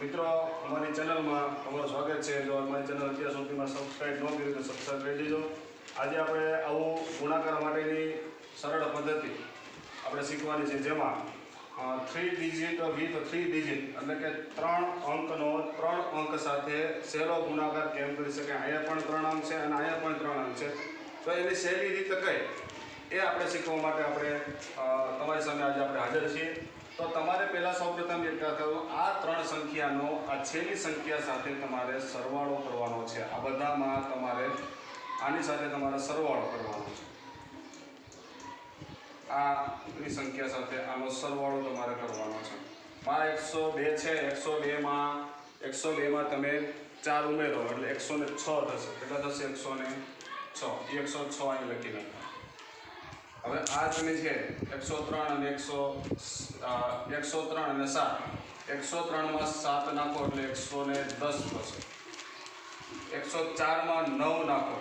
મિત્રો, અમારી ચેનલમાં તમારું સ્વાગત છે. જો અમારી ચેનલ અત્યાર સુધીમાં સબસ્ક્રાઈબ ન કરી તો સબસ્ક્રાઈબ કરી દેજો. આજે આપણે આવું ગુણાકાર માટેની સરળ પદ્ધતિ આપણે શીખવાની છે, જેમાં three digit with three digit એટલે કે ત્રણ અંકનો, ત્રણ અંક સાથે સહેલો ગુણાકાર કેમ કરી શકાય? અહીંયા પણ ત્રણ અંક છે અને અહીંયા પણ ત્રણ અંક છે. તો એની સહેલી રીતે કઈ? એ આપણે શીખવા માટે આપણે તમારી સામે આજે આપણે હાજર છીએ. તો તમારે પહેલાં સૌપ્રથમ એક કરો. આ ત્રણ સંખ્યાનો, આ છેલ્લી સંખ્યા સાથે તમારે સરવાળો કરવાનો છે. આ બધામાં તમારે આની સાથે તમારે સરવાળો કરવાનો છે. આની સંખ્યા સાથે આનો સરવાળો તમારે કરવાનો છે. આ એકસો બે છે. એકસો બેમાં એકસો બેમાં તમે ચાર ઉમેરો, એટલે એકસો ને છ થશે. કેટલા થશે? એકસો ને છ. એકસો છ અહીં લખી નાખો હવે આ તમે છે એકસો ત્રણ અને એકસો એકસો ત્રણ અને સાત, એકસો ત્રણમાં સાત નાખો એટલે એકસો ને દસ થશે. એકસો ચારમાં નવ નાખો.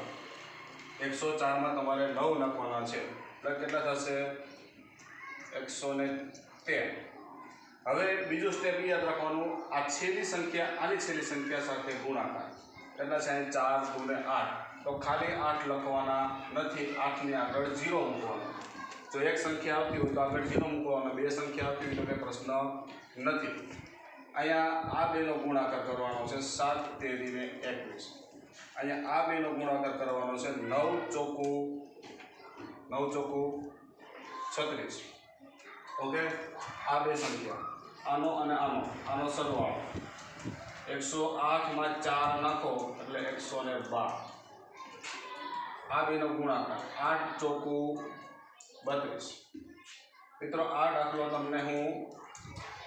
એકસો ચારમાં તમારે નવ નાખવાના છે. એટલે કેટલા થશે? એકસો ને તેર. હવે બીજું સ્ટેપ યાદ રાખવાનું, આ છેલ્લી સંખ્યા, આની છેલ્લી સંખ્યા સાથે ગુણાકાર. કેટલા છે? ચાર ગુણે આઠ. તો ખાલી આઠ લખવાના નથી, આઠની આગળ ઝીરો મૂકવાનો. જો એક સંખ્યા આવતી હોય તો આગળ ઝીરો મૂકવાનો, બે સંખ્યા આવતી હોય તો કંઈ પ્રશ્ન નથી. અહીંયા આ બેનો ગુણાકાર કરવાનો છે સાત તેરીને એકવીસ. અહીંયા આ બેનો ગુણાકાર કરવાનો છે નવ ચોખ્ખું નવ ચોખ્ખું છત્રીસ. ઓકે? આ બે સંખ્યા. આનો અને આનો. આનો સરવાળો. એકસો આઠમાં ચાર નાખો એટલે એકસો ને બાર. આ બેનો ગુણાકાર. આઠ ચોખ્ખું બત્રીસ. મિત્રો, આ દાખલો તમને હું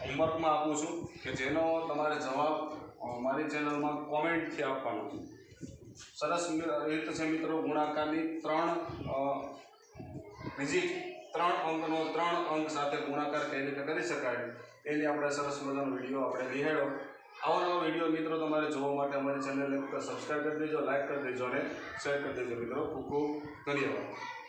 હોમવર્કમાં આપું છું કે જેનો તમારે જવાબ મારી ચેનલમાં કોમેન્ટથી આપવાનો. છે સરસ રીત છે મિત્રો ગુણાકારની. ત્રણ બીજી ત્રણ અંકનો ત્રણ અંક સાથે ગુણાકાર કઈ રીતે કરી શકાય? એની આપણે સરસ મજાનો વીડિયો આપણે નિહાળો આવો નવો વીડિયો મિત્રો તમારે જોવા માટે અમારી ચેનલને સબસ્ક્રાઈબ કરી દેજો લાઇક કરી દેજો અને શેર કરી દેજો મિત્રો. ખૂબ ખૂબ ધન્યવાદ.